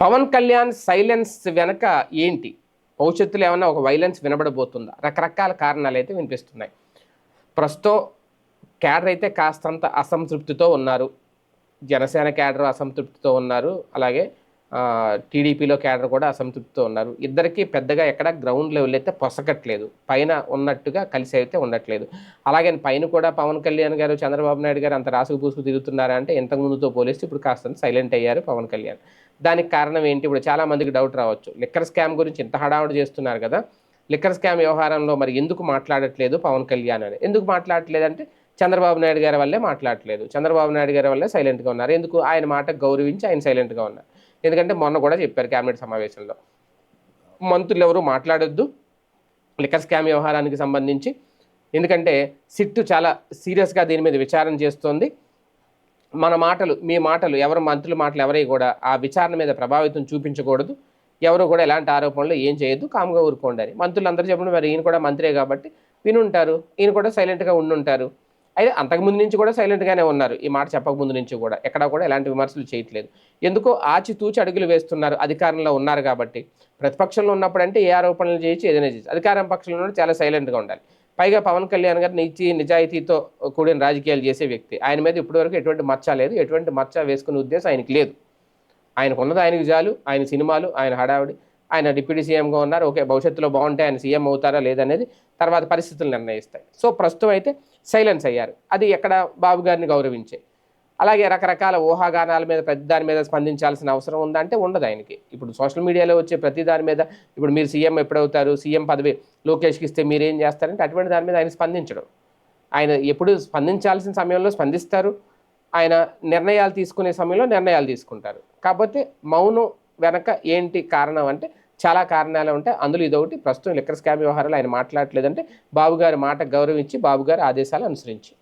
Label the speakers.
Speaker 1: Pawan Kalyan silence వెనక ఏంటి? భవిష్యత్తులో ఏమైనా ఒక వైలెన్స్ వినబడబోతుందా? రకరకాల కారణాలు అయితే వినిపిస్తున్నాయి. ప్రస్తుతం క్యాడర్ అయితే కాస్తంత అసంతృప్తితో ఉన్నారు. జనసేన క్యాడర్ అసంతృప్తితో ఉన్నారు. అలాగే టీడీపీలో క్యాడర్ కూడా అసంతృప్తితో ఉన్నారు. ఇద్దరికి పెద్దగా ఎక్కడ గ్రౌండ్ లెవెల్ అయితే పొసగట్లేదు. పైన ఉన్నట్టుగా కలిసి అయితే ఉండట్లేదు. అలాగే పైన కూడా పవన్ కళ్యాణ్ గారు చంద్రబాబు నాయుడు గారు అంత రాసుకు పూసుకు తిరుగుతున్నారా అంటే ఇంతకు ముందుతో పోలిస్తే ఇప్పుడు కాస్త సైలెంట్ అయ్యారు పవన్ కళ్యాణ్. దానికి కారణం ఏంటి? ఇప్పుడు చాలా మందికి డౌట్ రావచ్చు. లిక్కర్ స్కామ్ గురించి ఇంత హడావుడి చేస్తున్నారు కదా. లిక్కర్ స్కామ్ వ్యవహారంలో మరి ఎందుకు మాట్లాడట్లేదు పవన్ కళ్యాణ్ అని? ఎందుకు మాట్లాడట్లేదంటే చంద్రబాబు నాయుడు గారి వల్లే మాట్లాడట్లేదు. చంద్రబాబు నాయుడు గారి వల్లే సైలెంట్గా ఉన్నారు. ఎందుకు? ఆయన మాట గౌరవించి ఆయన సైలెంట్గా ఉన్నారు. ఎందుకంటే మొన్న కూడా చెప్పారు కేబినెట్ సమావేశంలో. మంత్రులు ఎవరు మాట్లాడొద్దు. లిక్కర్ స్కామ్ వ్యవహారానికి సంబంధించి. ఎందుకంటే సిట్టు చాలా సీరియస్గా దీని మీద విచారణ చేస్తోంది. మన మాటలు మీ మాటలు ఎవరు మంత్రుల మాటలు ఎవరి కూడా ఆ విచారణ మీద ప్రభావితం చూపించకూడదు. ఎవరు కూడా ఎలాంటి ఆరోపణలు ఏం చేయొద్దు కామ్గా ఊరుకోండి అని. మంత్రులు అందరూ చెప్పండి మరి ఈయన కూడా మంత్రే కాబట్టి వినుంటారు. ఈయన కూడా సైలెంట్గా ఉండుంటారు. అయితే అంతకుముందు నుంచి కూడా సైలెంట్గానే ఉన్నారు. ఈ మాట చెప్పకముందు నుంచి కూడా. ఎక్కడా కూడా ఎలాంటి విమర్శలు చేయట్లేదు. ఎందుకో ఆచితూచి అడుగులు వేస్తున్నారు. అధికారంలో ఉన్నారు కాబట్టి. ప్రతిపక్షంలో ఉన్నప్పుడు అంటే ఏ ఆరోపణలు చేయొచ్చు ఏదైనా చేయొచ్చు. అధికారం పక్షంలో చాలా సైలెంట్గా ఉండాలి. పైగా పవన్ కళ్యాణ్ గారు నీతి నిజాయితీతో కూడిన రాజకీయాలు చేసే వ్యక్తి. ఆయన మీద ఇప్పటివరకు ఎటువంటి మచ్చ లేదు. ఎటువంటి మచ్చ వేసుకునే ఉద్దేశం ఆయనకి లేదు. ఆయనకు ఉన్నది ఆయన చాలు. ఆయన సినిమాలు ఆయన హడావిడి. ఆయన డిప్యూటీ సీఎంగా ఉన్నారు. ఓకే భవిష్యత్తులో బాగుంటే ఆయన సీఎం అవుతారా లేదనేది తర్వాత పరిస్థితులు నిర్ణయిస్తాయి. సో ప్రస్తుతం అయితే సైలెన్స్ అయ్యారు. అది ఎక్కడ బాబు గారిని గౌరవించే. అలాగే రకరకాల ఊహాగానాల మీద ప్రతి దాని మీద స్పందించాల్సిన అవసరం ఉందంటే ఉండదు ఆయనకి. ఇప్పుడు సోషల్ మీడియాలో వచ్చే ప్రతి దాని మీద ఇప్పుడు మీరు సీఎం ఎప్పుడవుతారు సీఎం పదవి లోకేష్కి ఇస్తే మీరు ఏం చేస్తారంటే అటువంటి దాని మీద ఆయన స్పందించడం. ఆయన ఎప్పుడు స్పందించాల్సిన సమయంలో స్పందిస్తారు. ఆయన నిర్ణయాలు తీసుకునే సమయంలో నిర్ణయాలు తీసుకుంటారు. కాకపోతే మౌనం వెనక ఏంటి కారణం అంటే చాలా కారణాలు ఉంటాయి. అందులో ఇదొకటి ప్రస్తుతం లిక్కర్ స్కామ్ వ్యవహారాలు ఆయన మాట్లాడలేదంటే బాబుగారి మాట గౌరవించి బాబుగారి ఆదేశాలు అనుసరించి.